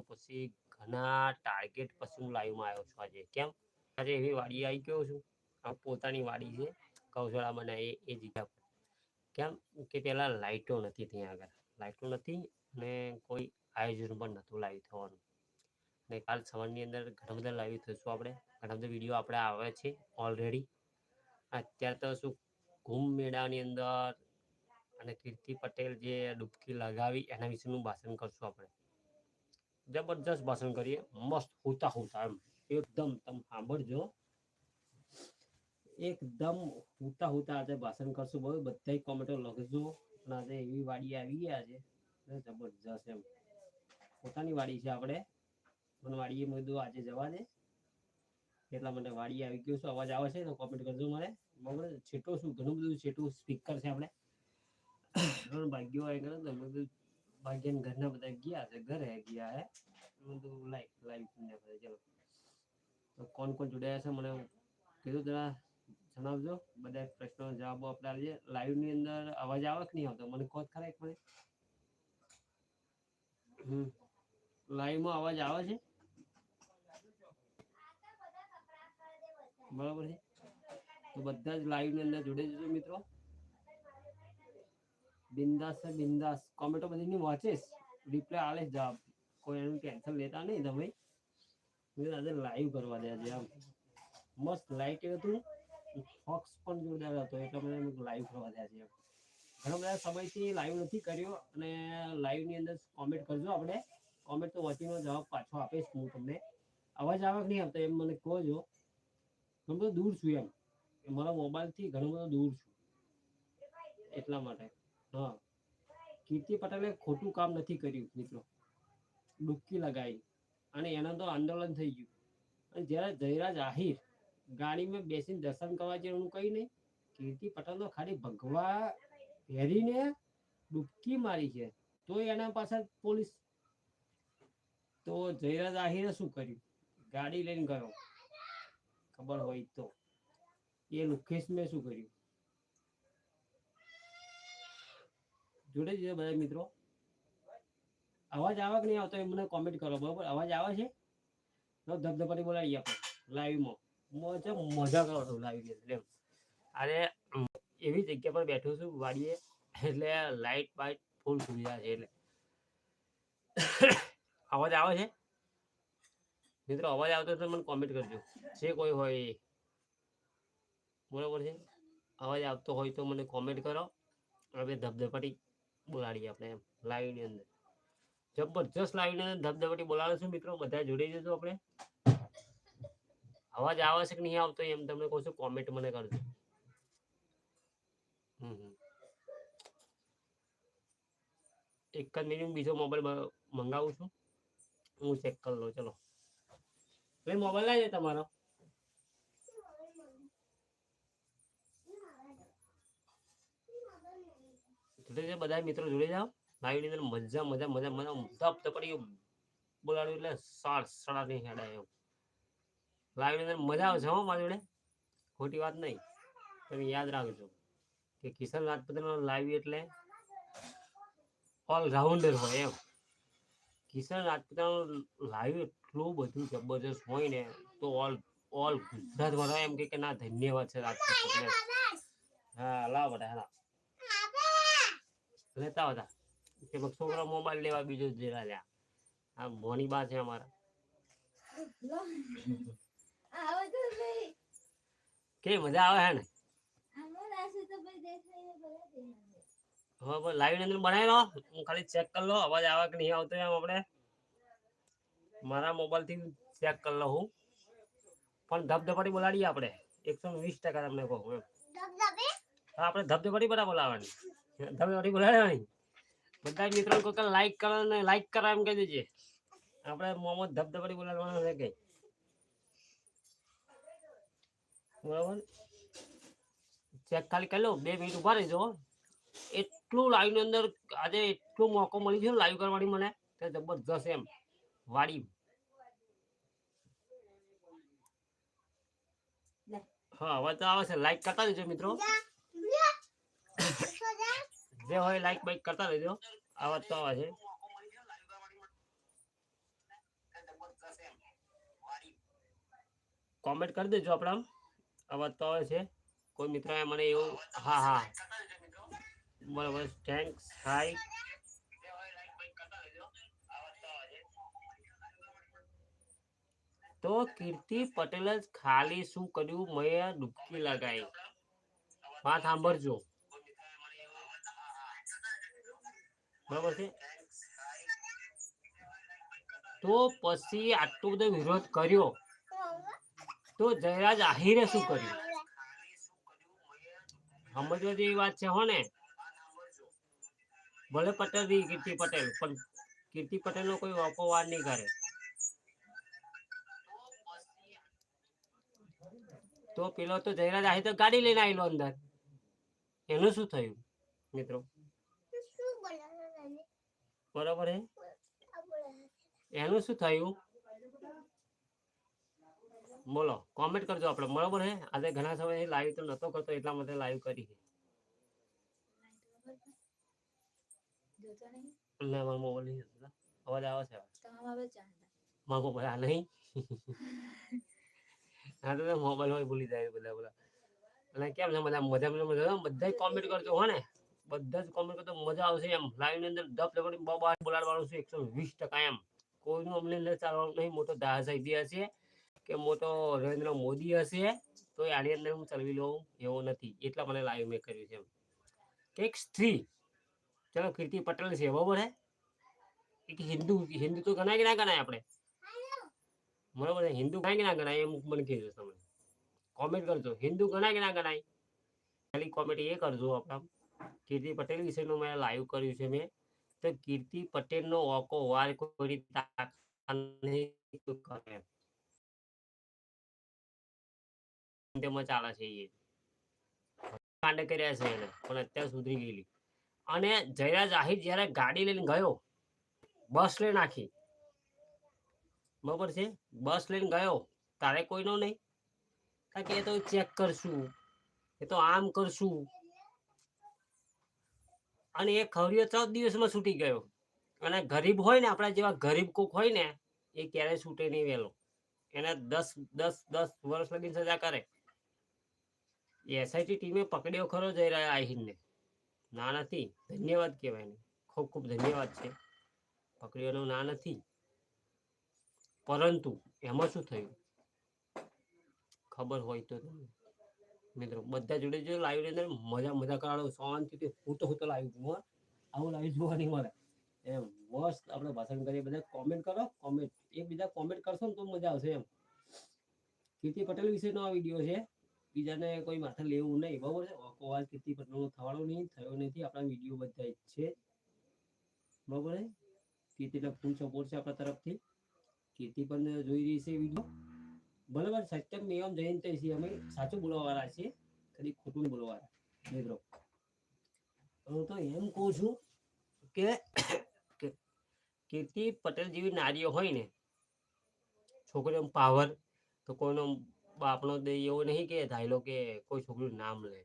પછી ઘણા ટાર્ગેટ પછી હું લાઈવમાં આવ્યો છું આજે. કેમ? આજે એવી વાડી આવી ગયો છું. આ પોતાની વાડી છે કૌશળા મને એ જગ્યા પર. કેમ? કે પહેલાં લાઇટો નથી ત્યાં આગળ. લાઇટો નથી અને કોઈ આયોજન પણ નહોતું લાઈવ થવાનું. અને કાલ સવારની અંદર ઘણા બધા લાઈવ થઈશું આપણે. ઘણા બધા વીડિયો આપણે આવે છે ઓલરેડી અત્યારે તો શું કુંભ મેળાની અંદર અને કીર્તિ પટેલ જે ડૂબકી લગાવી એના વિશેનું ભાષણ કરશું આપણે. જબરજસ્ત ભાષણ કરીએ. મસ્ત હોતા હોતા એમ. એકદમ તમે સાંભળજો. એકદમ હોતા હોતા આજે ભાષણ કરશું. બહુ બધા કોમેન્ટો લખજો. અને આજે એવી વાડી આવી ગયા છે. જબરજસ્ત એમ. પોતાની વાડી છે આપણે. મને વાડીએ મેં કીધું આજે જવા દે. એટલા માટે વાડી આવી ગયો છું. અવાજ આવે છે તો કોમેન્ટ કરજો મને. બરાબર? છેટો શું? ઘણું બધું છેટું સ્પીકર છે આપણે. ભાગ્યો તો મેં કીધું ભાગ્યન ઘરના બધા ગયા છે ઘરે ગયા હે મેં કીધું લાઈવ લાઈવ ને બધા ચલો તો કોણ કોણ જોડાયા છે મને કીધું જરા જણાવજો બધા પ્રશ્નો જવાબો આપણે આલીએ લાઈવની અંદર અવાજ આવે કે નહીં આવતો મને કહો તો ખરા એક મિનિટ હમ લાઈવમાં અવાજ આવે છે બરાબર છે તો બધા જ લાઈવની અંદર જોડે જજો મિત્રો બિંદાસ છે બિંદાસ. કોમેન્ટો બધીની વાંચીશ. રિપ્લાય આલે જવાબ. કોઈ એનું કેન્સલ લેતા નહીં તમે. આજે લાઈવ કરવા દે આજે આમ. મસ્ત લાઈટ હતું. ફોક્સ પણ જોરદાર હતો, એટલે મને લાઈવ કરવા દે છે ઘણા બધા સમયથી લાઈવ નથી કર્યો અને લાઈવની અંદર કોમેન્ટ કરજો આપણે. કોમેન્ટ તો વચ્ચેનો જવાબ પાછો આપીશ હું તમને. અવાજ આવે નહીં આવતો એમ મને કહો છો ઘણું દૂર છું એમ. મારા મોબાઈલથી ઘણું બધું દૂર છું. એટલા માટે. હા. કીર્તિ પટેલે ખોટું કામ નથી કર્યું, મિત્રો. ડૂબકી લગાવી અને એના તો આંદોલન થઈ ગયું. અને જ્યારે જયરાજ આહિર ગાડીમાં બેસીને દર્શન કરવા જેવું કહી નહીં, કીર્તિ પટેલ તો ખાલી ભગવા પહેરીને ડૂબકી મારી છે. તો એના પાછળ પોલીસ તો જયરાજ આહિરે શું કર્યું? ગાડી લઈને ગયો. ખબર હોય તો. એ લુખેશ મેં શું કર્યું? જોડે જ બધા મિત્રો. અવાજ આવે કે નહીં આવતો એ મને કોમેન્ટ કરો, બરાબર? અવાજ આવે છે? તો ધબધબાટી બોલાવીએ આપણે લાઈવમાં મજા મજા કરો છો લાઈવ એટલે અરે, એવી જગ્યા પર બેઠો છું, વાડીએ, એટલે લાઈટ બાઇટ ફૂલ સુવિધા છે, એટલે. અવાજ આવે છે? મિત્રો, અવાજ આવતો તો મને કોમેન્ટ કરજો. જે કોઈ હોય. બરોબર છે? અવાજ આવતો હોય તો મને કોમેન્ટ કરો. હવે ધબધબાટી બોલાડીએ આપણે એમ લાઈવની અંદર. જબરજસ્ત લાઈવની અંદર ધબધબાટી બોલાવીશું મિત્રો, બધા જોડી જજો આપણે. અવાજ આવે છે કે નહીં આવતો એમ તમને કહું છું કોમેન્ટ મને કરજો. હમ. એક જ મિનિટ બીજો મોબાઈલ મંગાવું છું. હું ચેક કરી લઉં, ચલો. ભાઈ મોબાઈલ લાવી તમારો? છે બધા મિત્રો જોડે જાઓ. લાઈવની અંદર મજા મજા મજા મજા ધપ ધપડી બોલાડ્યું એટલે સાર સડા નહીં હેડાય એવું. લાઈવની અંદર મજા આવશે હો મારી જોડે. ખોટી વાત નહીં. તમે યાદ રાખજો કે કિશન રાજપૂતનો લાઈવ એટલે ઓલરાઉન્ડર હોય એમ. કિશન રાજપૂતનો લાઈવ એટલું બધું જબરજસ્ત હોય ને તો ઓલ ઓલ ગુજરાત વાળા એમ કે ના, ધન્યવાદ છે રાજપૂત હા, લાવ બધા હા. લેતા હતા. કે છોકરા મોબાઈલ લેવા બીજો જેલા લ્યા આ મોની બા છે અમારા. કે મજા આવે હે ને? હવે લાઈવ અંદર બનાવી લો. હું ખાલી ચેક કરી લો. અવાજ આવે કે નહીં આવતો એમ આપણે. મારા મોબાઈલથી ચેક કરી લો હું. પણ ધબધપાટી બોલાડીએ આપણે. એકસો વીસ ટકા તમને કહું એમ. હા આપણે ધબધપાટી બધા બોલાવવાની. ધબધબાટી બોલાડવાની બધા મિત્રો કોક લાઈક કરો ને લાઈક કરો એમ કહી દેજે. આપણે મોહમ્મદ ધબધબડી બોલાડવાનું છે કે. બરાબર? ચેક ખાલી કરી લો, બે મિનિટ ઊભા રહેજો એટલું લાઈવની અંદર આજે એટલો મોકો મળી છે લાઈવ કરવાની મને તે જબરજસ્ત એમ. વાડી. હા, અવાજ તો આવે છે. લાઈક કરતા રહેજો મિત્રો. જે હોય લાઈક બાઈક કરતા રહેજો. આવા તો આવા છે. કોમેન્ટ કરી દેજો આપણા અવાજ તો આવે છે. કોઈ મિત્રએ મને એવું હા હા. બરાબર. થેન્ક્સ હાઈ તો કીર્તિ પટેલ જ ખાલી શું કર્યું? મેં ડૂબકી લગાવી વાત સાંભળજો. બરાબર છે? તો પછી આટલો બધો વિરોધ કર્યો. તો જયરાજ આહિરે શું કર્યું? સમજવા જેવી વાત છે હો ને ભલે પટેલ કીર્તિ પટેલ, પણ કીર્તિ પટેલ નો કોઈ અપવાદ નહીં કરે. તો પેલો તો જયરાજ આહિર તો ગાડી લઈને આવેલો અંદર. એનું શું થયું, મિત્રો? બરાબર હે? એનું શું થયું? બોલો કોમેન્ટ કરજો આપણે બરાબર હે? આજે ઘણા સમય લાઈવ તો નતો કરતો, એટલા માટે લાઈવ કરી. અવાજ આવે છે? મારો મોબાઈલ આ નહીં? મોબાઈલ હોય ભૂલી જાય, બધા બધા. અને કેમ છે, બધા મજા મજા બધા? કોમેન્ટ કરજો, હો ને. બધા જ કોમેન્ટ કરતો મજા આવશે એમ. લાઈવ અંદર દપ લેવડી બાબા બોલાડવાનું છે, એકસો વીસ ટકા એમ. કોઈનું અમને અંદર ચાલવાનું નહીં. મોટો સાહેબી હશે કે મોટો નરેન્દ્ર મોદી હશે તો આની અંદર હું ચલાવી લઉં એવો નથી. એટલા મને લાઈવ મેં કર્યું છે એમ. કે એક સ્ત્રી, ચલો કીર્તિ પટેલ છે બરોબર હે એક હિન્દુ હિન્દુ તો ગણાય કે ના ગણાય આપણે? બરોબર હિન્દુ ગણાય કે ના ગણાય? એમ મને કહેજો તમે. કોમેન્ટ કરજો. હિન્દુ ગણાય કે ના ગણાય? ખાલી કોમેન્ટ એ કરજો આપણા કીર્તિ પટેલ વિશેનું મેં લાઈવ કર્યું છે મેં. તો કીર્તિ પટેલનો ઓકો વાર કોઈ કરે? તેમાં ચાલે છે એ. કાંડ કર્યા છે એને, પણ અત્યારે સુધરી ગયેલી. અને જયરાજ આહિર જ્યારે ગાડી લઈને ગયો, બસ લઈને નાખી બરોબર છે? બસ લઈને ગયો, તારે કોઈનો નહીં? કારણ કે એ તો ચેક કરશું. એ તો આમ કરશું. અને એ ખવડીઓ ત્રણ દિવસમાં છૂટી ગયો. અને ગરીબ હોય ને, આપણા જેવા ગરીબ કોક હોય ને, એ ક્યારેય છૂટે નહીં વહેલો. એને દસ દસ દસ વર્ષ લગી સજા કરે. એસઆઈટી ટીમે પકડ્યો ખરો જઈ રહ્યા આહિરને. ના નથી. ધન્યવાદ કહેવાય એને. ખૂબ ખૂબ ધન્યવાદ છે. પકડ્યોનો ના નથી. પરંતુ એમાં શું થયું? ખબર હોય તો તમને મિત્રો, બધા જોડે જો લાઈવની અંદર મજા મજા કરાડો શાંતિથી હું તો લાઈવ જુઓ આવું લાઈવ જોવા નહીં એમ મસ્ત આપણે ભાષણ કરીએ, બધા કોમેન્ટ કરો કોમેન્ટ એકબીજા કોમેન્ટ કરશો ને તો મજા આવશે એમ. કીર્તિ પટેલ વિશેનો આ વીડિયો છે. બીજાને કોઈ માથે લેવું નહીં, બરાબર છે? અવાજ કીર્તિ પટેલનો થવાનો નહીં, થયો નથી. આપણા વીડિયો બધા છે. બરાબર છે? કીર્તિને ફૂલ સપોર્ટ છે આપણા તરફથી. કીર્તિ પણ જોઈ રહી છે વીડિયો બરાબર સત્યમ નિયમ જયંત છીએ અમે સાચું બોલવાવાળા છીએ કદી ખોટું બોલવાવાળા મિત્રો હું તો એમ કહું છું કે કે કીર્તિ પટેલ જેવી નારીઓ હોય ને છોકરીઓ પાવર તો કોઈનો બાપનો દે એવો નહીં કે ધાયલો કે કોઈ છોકરીનું નામ લે.